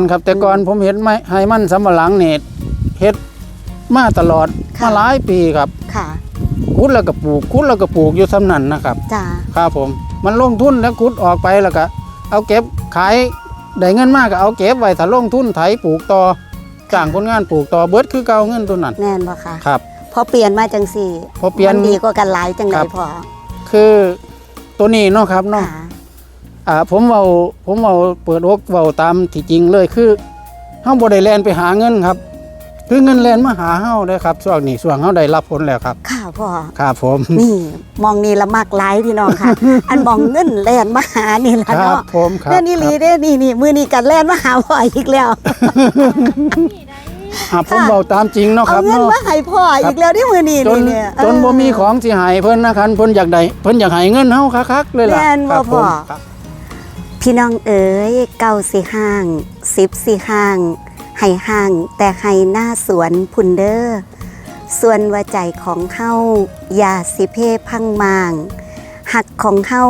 นครับ แต่ก่อนผมเห็นไม้ไฮมันสำปะหลังเนี่ยเฮ็ดมาตลอดค่ะ มาหลายปีครับค่ะคุดแล้วก็ปลูกคุดแล้วก็ปลูกอยู่สำนันนะครับจ้าครับผม มันลงทุนแล้วคุดออกไปแล้วก็เอาเก็บขายได้เงินมากก็เอาเก็บไว้ถ้าลงทุนไถปลูกต่อจ้างคนงานปลูกต่อเบิดคือเก่าเงินตัวนั้นแน่นบ่ค่ะครับ พอเปลี่ยนมาจังสี่พอเปลี่ยน มัดีกว่ากันหลายจังไดครับ พอคือตัวนี้เนาะครับเนาะค่ะ อ่าผมเอาผมเอาเปิดอกเว้าตามที่จริงเลยคือเฮาบ่ได้แล่นไปหาเงินครับ คือเงินแล่นมาหาเฮาเด้อครับช่วงนี้ช่วงเฮาได้รับผลแล้วครับ ค่ะพ่อ ครับผม นี่มองนี่ละมากหลายพี่น้องค่ะ อันมองเงินแลนมาหานี่ละครับเนาะผมครับเด้อนี่ลีเด้อนี่นี่มือนี่กันแลนมาหาพ่ออีกแล้ว อ่าผมเว้าตามจริงเนาะคเอารับเงินเนาะ มาให้พ่ออีกแล้วที่มือนี่จนนี่เนี่ยจนบ่มีเออของสิให้เพิ่นนะครับเพิ่นอยากได้เพิ่นอยากให้เงินเฮาคักๆเลยล่ะแม่นบ่ครับผมพ่อ ครับ พี่น้องเอ๋ยเก้าสิห้างสิบสิห้างให้ห้างแต่ให้หน้าสวนพุนเดอร์ส่วนว่าใจของเฮาอย่าสิเพพังมางหักของเฮา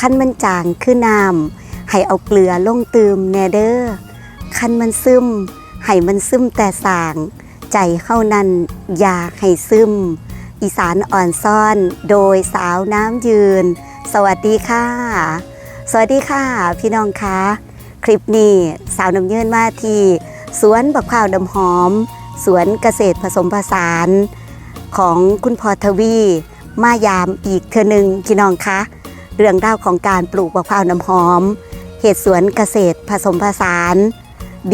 ขั้นมันจางคือน้ำให้เอาเกลือลงตืมแนเดอร์ขั้นมันซึมให้มันซึมแต่สาง ใจเฮานั้นอย่าให้ซึม อีสานอ่อนซ่อนโดยสาวน้ำยืน สวัสดีค่ะ สวัสดีค่ะ พี่น้องคะคลิปนี้สาวน้ำเยินมาที่สวนบักพร้าวดำหอม สวนเกษตรผสมผสานของคุณพอทวี มายามอีกเทอหนึ่งพี่น้องคะ เรื่องราวของการปลูกบักพร้าวน้ำหอม เหตุสวนเกษตรผสมผสาน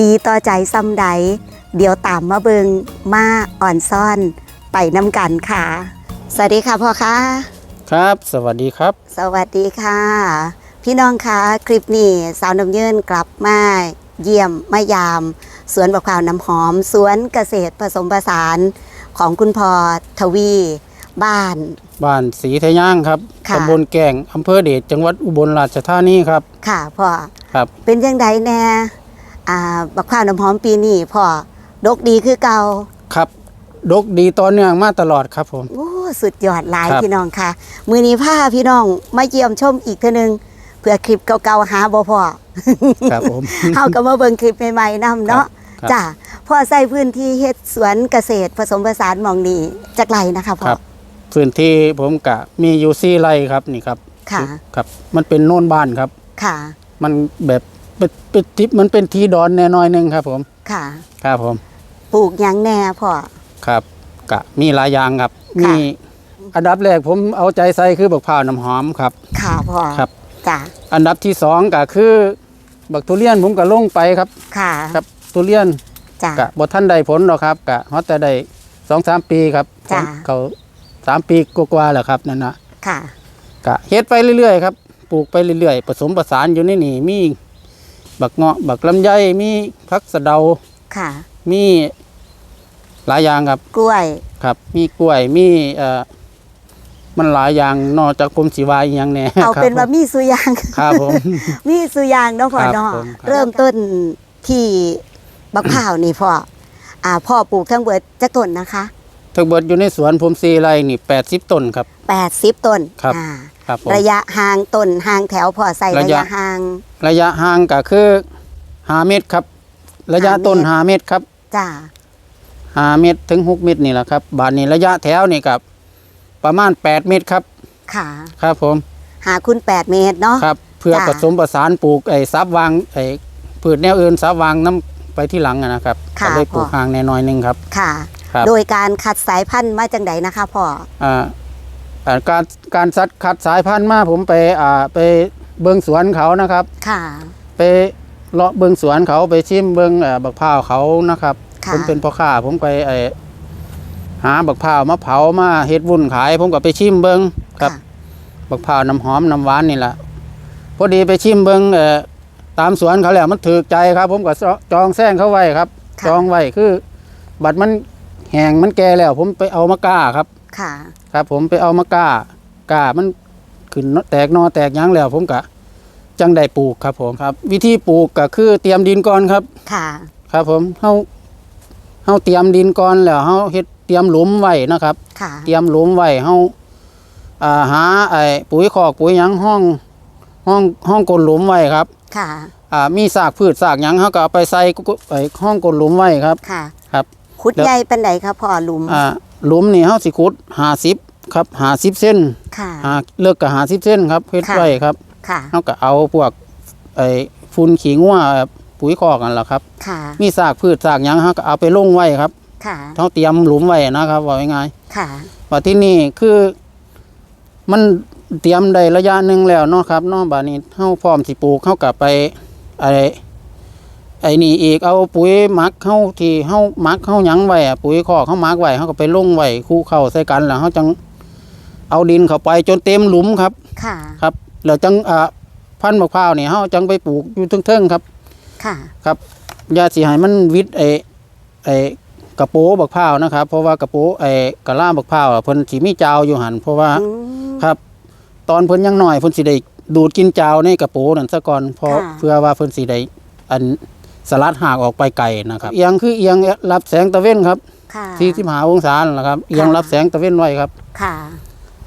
ดีต่อใจซ้ำใด เดี๋ยวตามมาเบิงมาอ่อนซ่อนไปน้ำกันค่ะ สวัสดีค่ะพ่อคะครับ สวัสดีครับ สวัสดีค่ะ พี่น้องคะคลิปนี้สาวน้ำเยินกลับมาเยี่ยมมายาม สวนบักพร้าวน้ำหอม สวนเกษตรผสมผสานของคุณพ่อทวี บ้าน บ้านศรีทะย่างครับค่ะ ตำบลแก่งอำเภอเดชจังหวัดอุบลราชธานีครับค่ะพ่อครับ เป็นยังไงแน่อ่าบักพร้าวน้ำหอมปีนี้พ่อดกดีคือเก่าครับ ดกดีต่อเนื่องมาตลอดครับผม โอ้สุดยอดหลายครับ พี่น้องค่ะ มือนี้พาพี่น้องมาเยี่ยมชมอีกเทื่อนึง เพื่อคลิปเก่าๆหาบ่พ่อครับผมเฮาก็มาเบิ่งคลิปใหม่ๆนํเนาะครับจ้าพ่อใส่พื้นที่เฮ็ดสวนเกษตรผสมผสานหมองนี้จักไรนะคะพ่อครับ พื้นที่ผมกะมีอยู่สี่ไร่ครับนี่ครับค่ะครับ มันเป็นโน่นบ้านครับค่ะ มันแบบเป็นเป็นทิปมันเป็นทีดอนแน่น้อยหนึงครับ ผมค่ะครับผม ปลูกหยังแน่พ่อครับกะมีหลายอย่างครับค่ะมีอันดับแรกผมเอาใจใส่คือบักพร้าวน้ำหอมครับ ค่ะพ่อครับ จ้าอันดับที่สองก็คือ บักทุเรียนผมก็ลงไปครับ ค่ะ ครับทุเรียนจ้ากะบ่ท่านได้ผลหรอกครับกะฮอดแต่ได้สองสามปีครับจ้ะ เขาสามปีกว่าๆแหละครับนั่นนะค่ะ กะเฮ็ดไปเรื่อยๆครับปลูกไปเรื่อยๆผสมผสานอยู่ในนี่มี บักเงาะบักลำไยมีพักสะเดา ค่ะ มีหลายอย่างครับกล้วย ครับ มีกล้วยมีเอ่อ มันหลายอย่างนอกจากผมสิวาอีหยังแหน่เอาครับเป็นว่ามีสุยางครับผมมีสุยางเนาะพ่อครับเนาะผมครับเริ่มต้นที่บักพร้าวนี่พ่ออ่าพ่อปลูกทั้งเบิดจักต้นนะคะทั้งเบิดอยู่ในสวนผม4ไร่นี่80ต้นครับ80ต้นครับอ่าครับผมระยะห่างต้นห่างแถวพอใส่ระระยะยะห่าง ระยะห่างก็คือ5เมตรครับ ระยะต้นห้า5เมเมตตรรครับจ้า5เมตรถึง6เมตรนี่แหละครับ บานนี้ระยะแถวนี่กับ ประมาณ 8 เมตรครับ ค่ะ ครับผม หาคุณ 8 เมตรเนาะ ครับ เพื่อจ้ะผสมประสานปลูกไอ้ซับวางไอ้พืชแนวอื่นซับวางน้ำไปที่หลังอะนะครับค่ะก็เลยปลูกพ่อห่างแน่น้อยหนึงครับ ค่ะครับโดยการคัดสายพันธุ์มาจังไดนะคะพ่อ อ่าอ่าการการสัดคัดสายพันธุ์มาผมไปอ่าไปเบิงสวนเขานะครับ ค่ะ ไปเลาะเบิงสวนเขาไปชิมเบิงเอ่อบักพร้าวเขานะครับค่ะผมเป็นพ่อค้าผมไปไอ หาบักพร้าวมาเผามาเฮ็ดวุ้นขาย ผมก็ไปชิมเบิงครับค่ะบักพร้าวน้ำหอมน้ำหวานนี่แหละพอดีไปชิมเบิงเอ่อตามสวนเขาแล้วมันถูกใจครับ ผมก็จองแซงเขาไว้ครับค่ะจองไว้คือ บัดมันแห้งมันแก่แล้ว ผมไปเอามากล้าครับ ค่ะ ครับ ผมไปเอามากล้ากล้ามันขึ้นแตกหนอแตกหยังแล้ว ผมก็จังได้ปลูกครับผมครับ วิธีปลูกก็คือเตรียมดินก่อนครับ ค่ะ ครับผมเฮาเฮาเตรียมดินก่อนแล้วเฮาเฮ็ด เตรียมหลุมไว้นะครับ ค่ะ เตรียมหลุมไว้เฮาอ่าหาไอ้ปุ๋ยคอกปุ๋ยหยังห้องห้องห้องกลนหลุมไว้ครับค่ะ อ่ามีซากพืชซากหยังเฮาก็เอาไปใส่กุไอ้ห้องกดหลุมไว้ครับ ค่ะ ครับ ขุดแล้ว ใหญ่เป็นไดครับพ่อหลุม อ่าหลุมนี่เฮาสิขุด50ครับ50เส้นค่ะ หาเลิกก็50เส้นครับเฮ็ดค่ะ ไว้ครับค่ะ เฮาก็เอาพวกไอ้ฝุ่นขี้งัวปุ๋ยคอกนั่นแหละครับ ค่ะ มีซากพืชซากหยังเฮาก็เอาไปลงไว้ครับ ค่ะเฮาเตรียมหลุมไว้นะครับว่าง่ายๆค่ะ ว่าที่นี่คือมันเตรียมได้ระยะหนึ่งแล้วเนาะครับเนาะบาดนี้เฮาพร้อมสิปลูกเฮากับไปไอ้ไอ้นี่อีกเอาปุ๋ยหมักเฮาที่เฮาหมักเฮาหยังไว้อะปุ๋ยคอกเฮาหมักไว้เฮาก็ไปลงไว้คู่เข้าใส่กันแล้วเฮาจังเอาดินเข้าไปจนเต็มหลุมครับ ค่ะ ครับแล้วจังอ่าพันธุ์มะพร้าวนี่เฮาจังไปปลูกอยู่เทิงๆครับ ค่ะ ครับอย่าสิให้มันวิดไอ้ไอ้ กระโปงบักพร้าวนะครับ เพราะว่ากระโปงไอ้กระล่ามบักพร้าวอะเพิ่นสิมีจาวอยู่หันเพราะว่าอืมครับ ตอนเพิ่นยังน้อยเพิ่นสิได้ดูดกินจาวในกระโปงนั่นซะก่อนเพราะค่ะ เพื่อว่าเพิ่นสิได้อันสลัดหากออกไปไกลนะครับเอียงคือเอียงรับแสงตะเว้นครับค่ะ45องศานั่นแหละครับเอียงค่ะ รับแสงตะเว้นไว้ครับค่ะ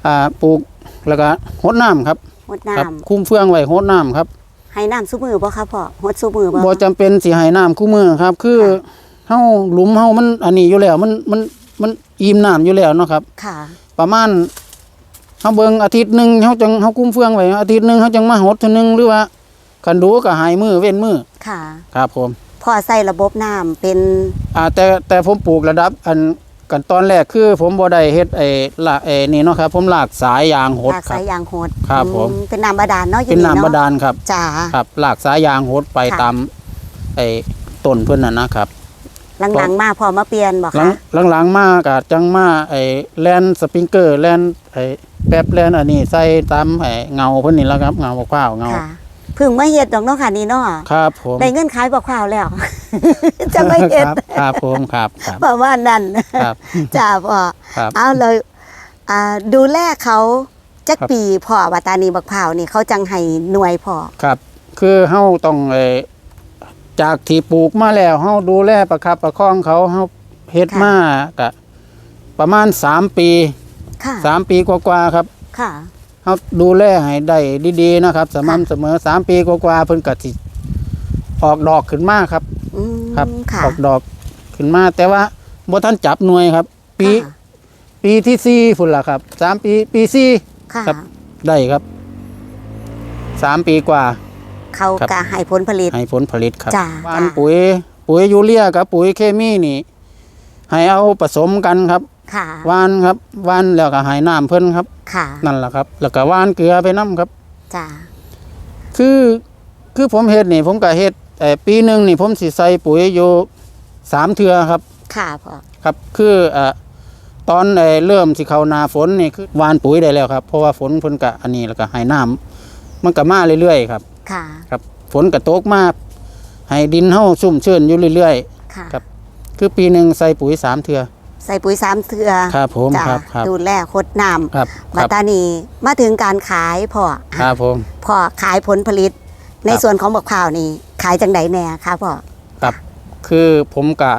อ่าปลูกแล้วก็หดน้ำครับหดครับน้ำคุ้มเฟืองไว้หดน้ำครับให้น้ำซุมือบ่ครับพ่อหดซุมือบ่บ่จำเป็นสิให้น้ำคู่มือครับ คือค่ะ เฮาหลุมเฮามันอันนี้อยู่แล้วมันมันมันอิ่มน้ำอยู่แล้วเนาะครับ ค่ะ ประมาณเฮาเบิ่งอาทิตย์หนึงเฮาจังเฮาคุ้มเฟืองไว้อาทิตย์หนึงเฮาจังมาหดเทื่อนึงหรือว่าคันดูก็หายมือเว้นมือค่ะ ครับผมพ่อใส่ระบบน้ำเป็น อ่าแต่แต่ผมปลูกระดับอันกันตอนแรกคือผมบ่ได้เฮ็ดไอ้ละไอ้นี่เนาะครับ ผมลากสายยางหดลากครัสาบ ยยางโหดครับผม อืเป็นน้ำบาดาลเนาะอยู่เป็นน้ำเะบาดาลครับ จ้า ครับลากสายยางหดไปค่ะ ตามไอ้ต้นเพิ่นน่ะนะครับ หลังๆมาพอมาเปลี่ยนบอกหลังคะหลังๆมากะจังมาไอ้แลนสปริงเกอร์แลนไอ้แป๊บแลนอันนี้ใส่ตามไอ้เงาเพิ่นนี่แหล้วครับเงามะพร้าวเงาค่ะเพึ่งมาเฮ็ดดอกเนาะค่ะนี่เนาะครับผมได้เงินขายบักข้าวแล้ว จะไม่เฮ็ดครับครับผมครับครับประมาณนั้นครับจ้าพ่อครับเอาเลยอ่าดูแลเขาจักครับปีพ่อว่าตานีบักพร้าวนี่เขาจังให้หน่วยพ่อครับ คือเฮาต้องไอ้ จากที่ปลูกมาแล้วเฮาดูแลประคับประคองเขาเฮาเฮ็ดค่ะมากะประมาณ3ปีค่ะ3ปีกว่าๆครับ ค่ะเฮาดูแลให้ได้ดีๆนะครับ สม่ำเสมอ3ปีกว่าๆเพิ่นก็สิออกดอกขึ้นมาครับ อืมครับค่ะออกดอกขึ้นมา แต่ว่าบ่ทันจับหน่วยครับ ปีค่ะปีที่สี่พุ่นล่ะครับสามปีปีสี่ ค่ะ ครับ ได้ครับสามปีกว่า เขาครับ ก็ให้ผลผลิต ให้ผลผลิตครับจ้ะหวานจ้ะ ปุ๋ย ปุ๋ยยูเรียกับปุ๋ยเคมีนี่ ให้เอาผสมกันครับค่ะหวานครับหวานแล้วก็ให้น้ำเพิ่นครับ ค่ะนั่นแหละครับ แล้วก็หวานเกลือไปน้ำครับ จ้าคือคือผมเฮ็ดนี่ ผมก็เฮ็ดเอ่อปีหนึ่งนี่ผมสิใส่ปุ๋ยอยู่สามเทือครับ ค่ะพ่อครับคือเอ่อตอนเอ่อเริ่มสิเข้าหนาฝนนี่คือหวานปุ๋ยได้แล้วครับ เพราะว่าฝนเพิ่นก็อันนี้แล้วก็ให้น้ำมันก็มาเรื่อยๆครับ ค่ะ ครับ ฝนก็ตกมาให้ดินเฮาชุ่มชื้นอยู่เรื่อยค่ะครับๆคือปีหนึ่งใส่ปุ๋ยสามเทือ ใส่ปุ๋ยสามเทือครับผมจ้าครับครับ ดูแลโคดน้ครับคำมารับตานีมาถึงการขายพ่อครับผม พ่อขายผลผลิต ในครับส่วนของบักพร้าวนี่ขายจังไดแน่คะพ่อ ครับคือผมกะ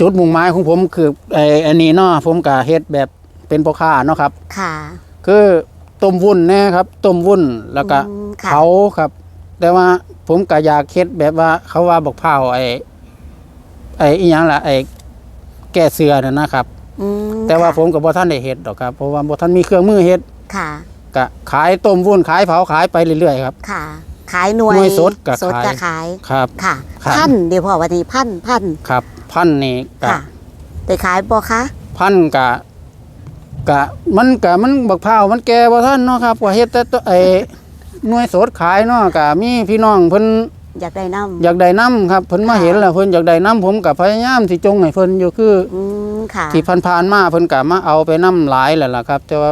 จุดมุ่งหมายของผมคือไอ้อันนี้เนาะผมกะเฮ็ดแบบเป็นพ่อค้าเนาะครับ ค่ะ คือ ต้มวุ้นแน่ครับต้มวุ้นแล้วก็อืมค่ะเขาครับ แต่ว่าผมก็อยากเฮ็ดแบบว่าเขาว่าบอกเผาไอ้ไอ้อีหยังล่ะไอ้แก้เสือน่ะนะครับ อืมแต่ว่าค่ะผมกับบ่ท่านได้เฮ็ดดอกครับเพราะว่าบ่ท่านมีเครื่องมือเฮ็ดค่ะก็ขายต้มวุ้นขายเผาขายไปเรื่อยๆครับ ค่ะ ขายหน่วยหน่วยสดก็สดขาย ก็ขายครับ ค่ะ ครับ พันเดี๋ยวพ่อวันนี้พันพันครับ พันนี่ก็ค่ะได้ขายบ่คะพันกะ กะมันกะมันบักเผามันแก่บ่ท่านเนาะครับก็เฮ็ดแต่ตัวไอ้หน่วยสดขายเนาะกะมีพี่น้องเพิ่นอยากได้น้ำอยากได้น้ำครับเพิ่นมาค่ะเห็นแล้วเพิ่นอยากได้น้ำผมกับพยายามที่จงให้เพิ่นอยู่คืออืมค่ะที่ผ่านๆมาเพิ่นก็มาเอาไปน้ำหลายแหละล่ะครับ แต่ว่า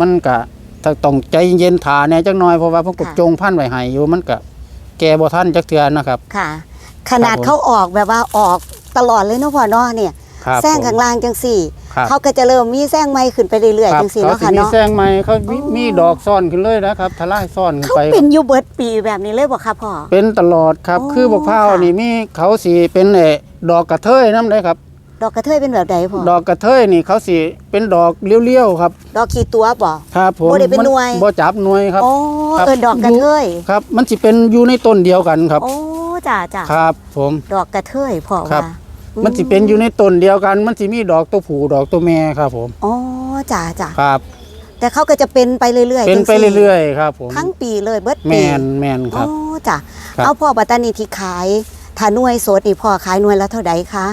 มันก็ถ้าต้องใจเย็นถาแหน่จักหน่อยเพราะว่าผมก็จงพันไว้ให้อยู่มันก็แก่บ่ทันจักเทื่อนะครับ ค่ะ ขนาดครับผมเขาออกแบบว่าออกตลอดเลยเนาะพ่อเนาะเนี่ยครับแซงข้างล่างจังสี่ ครับ เขาก็จะเริ่มมีแซงใหม่ขึ้นไปเรื่อยคๆรับจังสี่เขาเนาะสิค่ะมีเนาะแซงใหม่เขามีอ๋อมีดอกซ่อนขึ้นเลยนะครับทลายซ่อนขึ้นเขาไปเป็นอยู่เบิดปีแบบนี้เลยบ่คะพ่อเป็นตลอดครับอ๋อคือบักพร้าวค่ะนี่มีเขาสิเป็นเอ่อดอกกระเทยนำได้ครับดอกกระเทยเป็นแบบใดพ่อ ดอกกระเทยนี่เขาสิเป็นดอกเลี้ยวๆครับ ดอกขีตัวบ่ครับผมบ่ได้เป็นหน่วยบ่จับหน่วยครับโอ้ครับเออดอกกระเทยครับ มันสิเป็นอยู่ในต้นเดียวกันครับ โอ้จ้าจ้าครับ ผม ดอกกระเทยพ่อครัว่าบอื มันสิเป็นอยู่ในต้นเดียวกัน มันสิมีดอกตัวผู้ดอกตัวแม่ครับผมอ๋อจ้าจ้าครับ แต่เขาก็จะเป็นไปเรื่อยๆเป็นจังไปซี่เรื่อยๆครับผมทั้งปีเลยเบิดแมปีนแมนครับอ๋อจ้ะครับเอาพ่อปัตตานีที่ขายถ้าหน่วยสดนี่พ่อขายหน่วยละเท่าใดคะ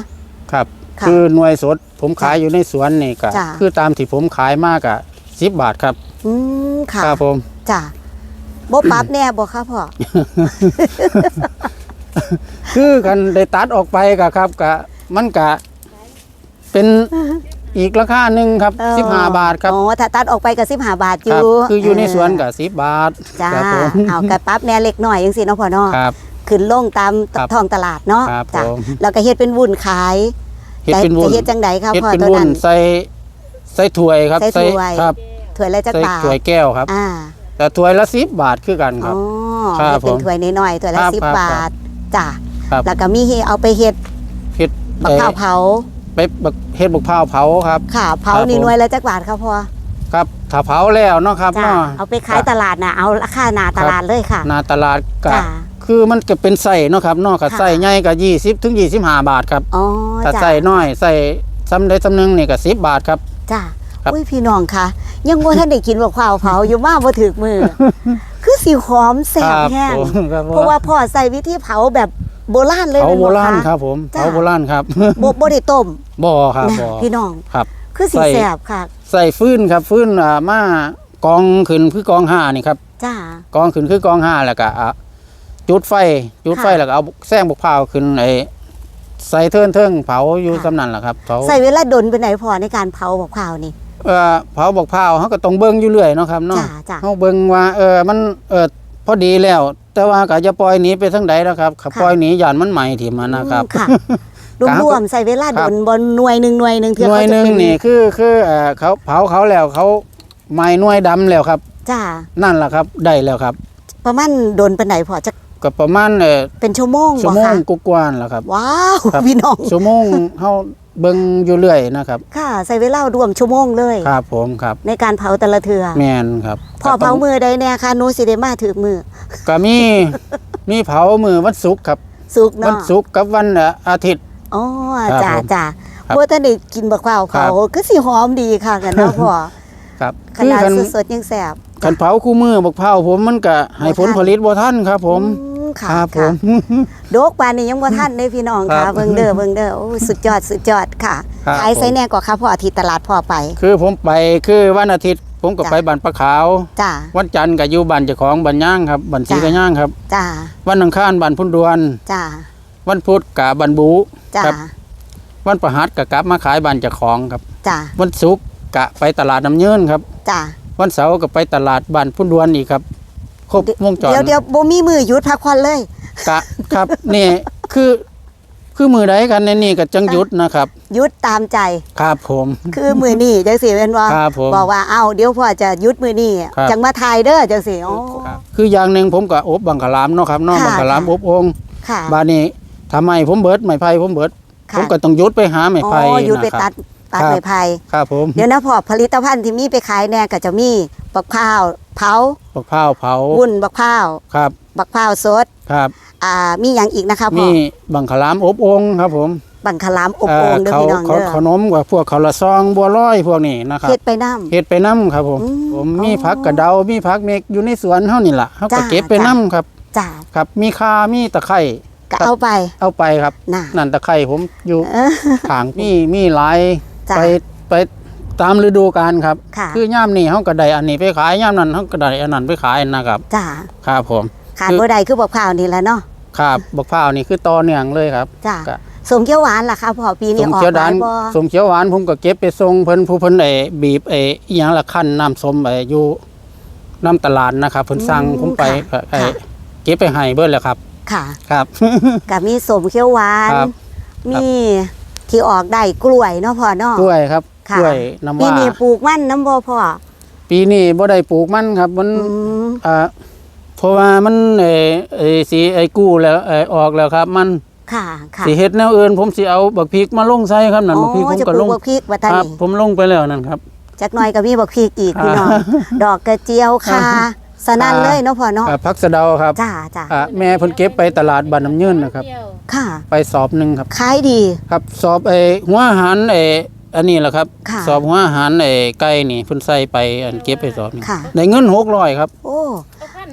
ครับค่ะคือหน่วยสดผมขายอยู่ในสวนนี่ก็จ้ะคือตามที่ผมขายมากอะสิบบาทครับ อืมค่ะครับผมจ้ะบ่ปรับแน่บ่คะพ่อ คือกันได้ตัดออกไปกะครับกะมันกะเป็นอีกราคาหนึ่งครับเออสิบห้าบาทครับอ๋อถ้าตัดออกไปก็15บาทอครัยู่บคืออยู่ในสวนกะสิบบาทจ้าครับผมเอากระปรับแน่เล็กน้อยจังซี่เนาะพ่อเนาะครับขึ้นลงตามครับท้องตลาดเนาะครับจ้ะผมแล้วก็เฮ็ดเป็นวุ้นขายเฮ็ดเป็นวุ้จะนเฮ็ดจังไดคะเฮ็ดพ่อเป็นตัววุ้นั้นนใส่ใส่ถ้วยครับใส่ถ้วยครับถ้วยละจักใส่บาทถ้วยแก้วครับอ่าแต่ถ้วยละสิบบาทคือกันคอ๋รัอบครับเฮ็ดเป็นผมถ้วยน้อยๆถ้วยละครับ10ครับบาท จ้ะครับแล้วก็มีให้เอาไปเฮ็ดเฮ็ดบักข้าวเผาไปบักเฮ็ดบักพร้าวเผาครับค่ะเผาครับนี่ผมหน่วยละจักบาทครับพ่อครับถ้าเผาแล้วเนาะครับจ้าเนาะเอาไปขายตลาดน่ะเอาราคาหนาตลาดเลยค่ะหน้าตลาดก็จ้าคือมันก็เป็นไส้เนาะครับเนาะกับค่ะไส้ใหญ่ก็20ถึง25บาทครับอ๋อถ้าจ้าไส้น้อยไส้ซ้ำใดซ้ำหนึงนี่ก็10บาทครับจ้าครับอุ้ยพี่น้องคะยังบ่ทันได้กินบักข้าวเผาอยู่มาบ่ถึกมือ คือสิหอมแซ่บแห้งผมครับเพราะว่าพ่อใส่วิธีเผาแบบโบราณเลยเผาแม่นโบบ่ราณคะครับ ผมจ้าเผาโบราณครับบ่บ่ได้ต้มบ่ครับนะบ่พี่น้องครับ คือสิใส่แซ่บค่ะ ใส่ฟืนครับฟืนอ่ามากองขึ้นคือกองห้านี่ครับจ้ากองขึ้นคือกองห้าแล้วก็อะจุดไฟจุดไฟค่ะแล้วก็เอาแซงบกพร้าวขึ้นไอ้ใส่เทินเทิงเผาอยู่สำนั่นแหละครับเผาใส่เวลาดนไปไหนพอในการเผาบักข้าวนี่ เอ่อเผาบกพร้าวเขาก็ต้องเบิ่งอยู่เรื่อยเนาะครับเนาะจ้าจ้าเขาเบิ่งว่าเออมันเออพอดีแล้ว แต่ว่าก็จะปล่อยหนีไปทางใดนะครับขับค่ะปล่อยหนีย่านมันใหม่ถิ่มอะนะครับค่ะครับรวมๆใส่เวลาคดรับนบนหน่วยหนึ่งหน่วยหนึ่งเทื่อหน่วเขายหจะนึงเป็นนี่คือคือเอ่อเขาเผาเขาแล้วเขาไหม้หน่วยดำแล้วครับ จ้านั่นแหละครับได้แล้วครับประมาณโดนไปไหนพอจะก็ประมาณเออเป็นชั่วโมงชั่วบ่โมงคะกว่าๆแหล้วครับ ว้าวครับ พี่น้อง ชั่วโมงเฮา เบิ่งอยู่เรื่อยนะครับค่ะ ใส่เวลารวมชั่วโมงเลย ครับผมครับ ในการเผาแต่ละเทือแมนครับพอเผามือใดแน่ค่ะหนูสิได้มาถือมือก็มีมีเผามือวันศุกร์ครับสุกวันเนาะศุกร์กับวันเอ่ออาทิตย์ อ๋อครับจ้าผมจ้าครับบ่ทันได้กินบักข้าวครัเผาบก็สิหอมดีค่ะกันเนาะพ่อครับขนาดคันสดๆยังแซ่บคันเผาคู่มือบักเผาผมมันก็ให้ผลบ่ทันผลิตบ่ทันครับ ผม อืม ค่ะครับผค่ะมโดกปานนี้ยังบ่ทันได้พี่น้องครัค่ะบเบิ่งเด้อเบิ่งเด้อโอ้ยสุดยอดสุดยอดค่ะครับ ขายไสผมแน่กว่าค่ะพ่อที่ตลาดพ่อไป คือผมไปคือวันอาทิตย์ ผมก็จ้ะ ไปบ้านปลาขาว จ้า วันจันทร์ก็อยู่บ้านเจ้าของบ้านย่างครับบ้านศรีจ้ะ กระย่างครับ จ้าวันอังคารบ้านพุ่นดวน จ้าวันพุธกะบ้านบูจ้าครับวันประหัสกะกลับมาขายบ้านเจ้าของครับ จ้าวันศุกร์กะไปตลาดน้ำเยินครับ จ้าวันเสาร์ก็ไปตลาดบ้านพุ่นดวนอีกครับ ครบวงจรเดี๋ยวเดี๋ยวบ่มีมือหยุดพักผ่อนเลยกะครับนี่คือคือมือใดกันในนี่ก็จังหยุดนะครับหยุดตามใจครับผม คือมือนี่จังสิเป็นว่าครับผมบอกว่าเอ้าเดี๋ยวพ่อจะหยุดมือนี่ครับจังมาทายเด้อจังสิอ๋อครับคืออย่างหนึ่งผมก็อบบังคลามเนาะครับเนาะค่ะบังคลามอบองค์ค่ะบานนี้ทำไมผมเบิดไม้ไผ่ผมเบิดค่ะผมก็ต้องหยุดไปหาไม้อ๋ไผ่อหยุดไปนะคตัรัดบตัดครับไม้ไผ่ครับผมเดี๋ยวนะพ่อผลิตภัณฑ์ที่มีไปขายแน่ก็จะมีบักพร้าว เผาบักพร้าวเผาวุ้นบักพร้าวครับบักพร้าวสดครับอ่ามีอย่างอีกนะคะพ่อมีบังคลามอบองค์ครับผมบังคลามอบเอ่โอ่องเด้อเขาพี่น้องเขาเด้อขนมกับพวกข้าวละซองบัวลอยพวกนี้นะครับเฮ็ดไปน้ำเฮ็ดไปน้ำครับผมอืมผมมีอ๋อผักกระเดา มีผักเมกอยู่ในสวนเฮานี่ล่ะเฮาก็จ้าเก็บไปจ้าน้ำครับจ้าครับมีคามีตะไคร้ก็เอาไป เอาไปครับน่ะนั่นตะไคร้ผมอยู่เออทางมีมีหลายจ้าไปไป ตามฤดูกาลครับ ค่ะคือย่ามนี่เฮาก็ได้อันนี้ไปขายย่ามนั้นเฮาก็ได้อันนั้นไปขายนะครับจ้าครับผมขาดคือบ่ได้คือบักพร้าวนี่แหละเนาะครับบักพร้าวนี่คือต่อเนื่องเลยครับจ้าก็สมเขียวหวานล่ะคะพ่อปีสนี้มออกเขียวหดาลานยบ่สมเขียวหวานผมก็เก็บไปส่งเพิ่นผู้เพิ่นไอ้บีบไอ้อีหยังละคั่นน้ำส้มไอ้อยู่น้ำตลาดนะครับเพิ่นสั่งผมไปก็ไอ้เก็บไปให้เบิดแล้วครับ ค่ะครับก็มีสมเขียวหวานครับมีที่ออกได้กล้วยเนาะพ่อเนาะกล้วยครับ ค่ะกล้วยน้ำปีว้านี้ปลูกมันน้ำบ่พ่อปีนี้บ่ได้ปลูกมันครับมันอืมอ่าเพราะว่ามันเออเออสีไอ้กู้แล้วเออออกแล้วครับ มันค่ะค่ะสิเฮ็ดแนวอื่น ผมสิเอาบักพริกมาลงใส่ครับนั่นโอ้บักพริกผมจะก็ปลลูกงบักพริกว่าตาครับนี่ผมลงไปแล้วนั่นครับจักหน่อยก็มีบักพริกอีกพี่น้องดอกกระเจียวค่ะสนั่นเลยเนาะพ่อเนาะอ่าผักสะเดาครับจ้าจ้าอ่าแม่เพิ่นเก็บไปตลาดบ้านน้ำยืนนะครับ ค่ะ ไปสอบหนึงครับ ขายดีครับสอบไอ้หัวอาหารไอ้ อันนี้แหละครับ ค่ะสอบหัวอาหารไอ้ไก่นี่เพิ่นใส่ไปอันเก็บไปสอบนี่ค่ะ ได้เงิน600ครับ โอ้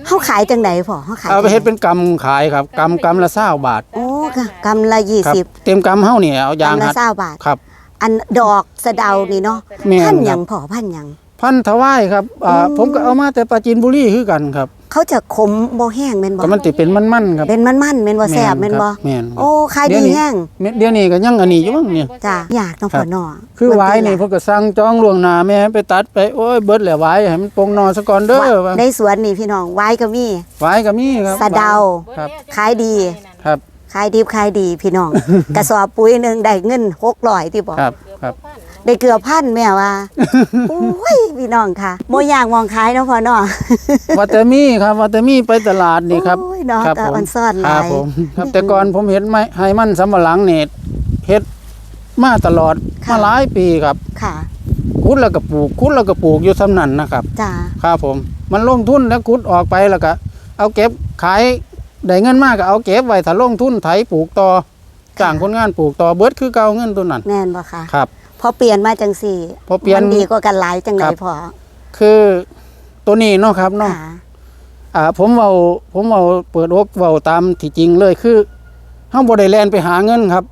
เฮาขายจังไดพ่อเฮาขายเอาไปเฮ็ดจังเป็นกำขายครับกำกำละ20บาทโอ้ค่ะกำละยี่ครับสิบเต็มกำเฮานี่เอายางกำละหัดเศร้าบาท ครับ อันดอกสะเดานี่เนาะแม่นพันหคยัรับงพ่อพันหยัง พันธวายครับอ่าอืม ผมก็เอามาแต่ปราจีนบุรีคือกันครับ เขาจะขมบ่แห้งแม่นบ่ก็มันสิเป็นมันๆครับเป็นมันๆแม่นบ่แซ่บแม่นบ่ครับแม่นครับโอ้ขายดีแห้งเม็ดเดียวนี้ก็ยังอันนี้อยู่มั้งเนี่ยจ้าอยากต้องครัพ่อบเนาะคือหวายนี่เพิ่นก็สั่งจองล่วงหน้าแม่ให้ไปตัดไปโอ้ยเบิดแล้วหวายให้มันปลงหนอซะก่อนเด้อว่าในสวนนี่พี่น้องไว้ก็มีหวายก็มีครับสะเดาครับขายดีครับขายดีขายดีพี่น้องกระสอบปุ๋ยหนึงได้เงิน600ที่บอกครับครับ ได้เกือบพันแม่ว่าโอ้ยพี่น้องค่ะโมอยากมองขายเนาะพ่อเนาะว่าแต่มีครับว่าแต่มีไปตลาดนี่ครับโอ้ยเนาะครับแต่ผมอ่อนซ่อนหคลารับยผมครับแต่ก่อนผมเห็นไม้ให้มันสำปะหลังนี่เฮ็ดมาตลอดค่ะมาหลายปีครับค่ะคุดแล้วก็ปลูกคุดแล้วก็ปลูกอยู่สำนันนะครับจ้าครับผม มันลงทุนแล้วคุดออกไปแล้วก็เอาเก็บขายได้เงินมากก็เอาเก็บไว้ถ้าลงทุนไถปลูกต่อจ้างคนงานปลูกต่อเบิดคือเก่าเงินตัวนั้นแม่นบ่ค่ะครับ พอเปลี่ยนมาจังสี่พอเปลี่ยนมันดีกว่ากันหลายจังไดครับ พอคือตัวนี้เนาะครับเนาะ ค่ะอ่าผมเอาผมเอาเปิดอกเว้าตามที่จริงเลยคือเฮาบ่ได้แล่นไปหาเงินครับ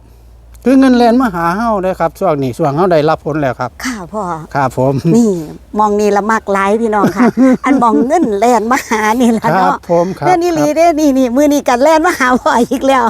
คือเงินแล่นมาหาเฮาได้ครับช่วงนี้ช่วงเฮาได้รับผลแล้วครับ ค่ะพ่อ ครับผม นี่มองนี่ละมากหลายพี่น้องค่ะ อันมองเงินแลนมาหานี่ละครับเนาะผมครับ เรื่องนี้ลีเด้นี่นี่มือนี้กันแลนมาหาพ่ออีกแล้ว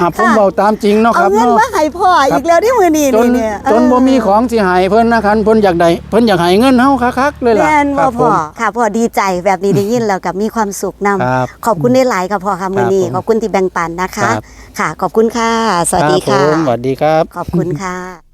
อ่าผมเว้าตามจริงเนาะคเอารับเงินเนาะ มาให้พ่ออีกแล้วที่มือนี้จนนี่เนี่ยจนบ่มีเออของสิให้เพิ่นนะครับเพิ่นอยากได้เพิ่นอยากให้เงินเฮาคักๆเลยล่ะแม่นคบ่รับผพ่อม ค่ะพ่อดีใจแบบนี้ได้ยินแล้วกับมีความสุขนำครับขอบคุณได้หลายค่ะพ่อค่ะมือนี้ครับผมขอบคุณที่แบ่งปันนะคะ ครับ ค่ะ ขอบคุณค่ะ สวัสดีครัค่ะบผมสวัสดีครับ ขอบคุณค่ะ